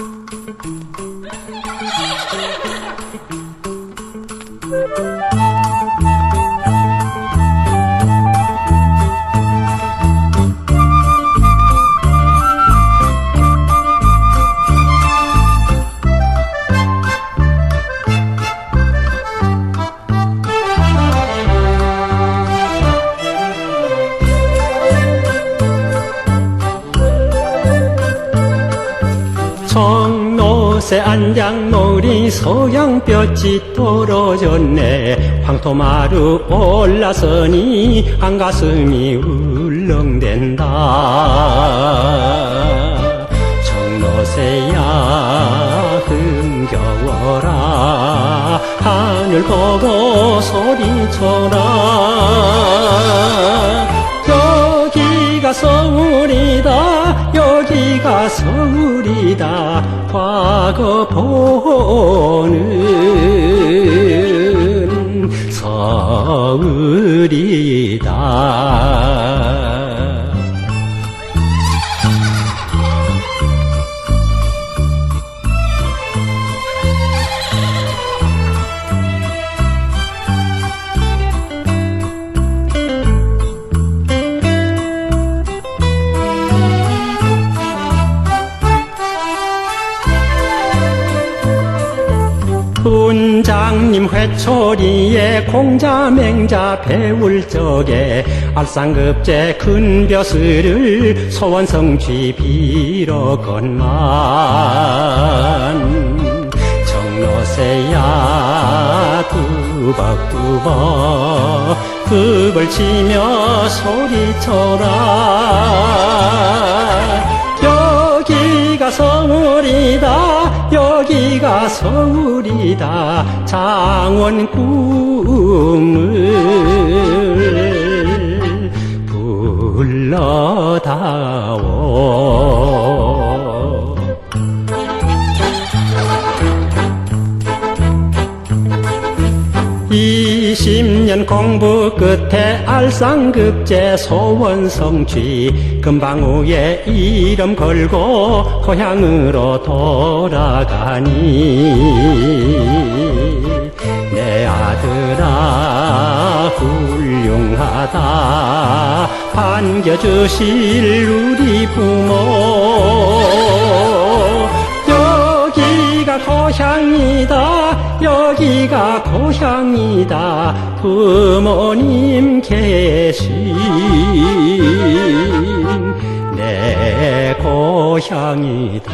Thank you. 청노새 안장놀이 서양볕이 떨어졌네. 황토마루 올라서니 한 가슴이 울렁댄다. 청노새야 흥겨워라. 하늘 보고 소리쳐라. 여기 가 서 서울이다. 과거 보는 서울이다 훈장님 회초리에 공자 맹자 배울 적에 알상급제 큰 벼슬을 소원성취 빌었건만. 정로새야 두벅두벅 굽을 치며 소리쳐라 서울이다. 장원 꿈을 20년 공부 끝에 알상극제 소원성취 금방우에 이름 걸고 고향으로 돌아가니. 내 아들아 훌륭하다. 반겨주실 우리 부모. 고향이다. 여기가 고향이다. 부모님 계신 내 고향이다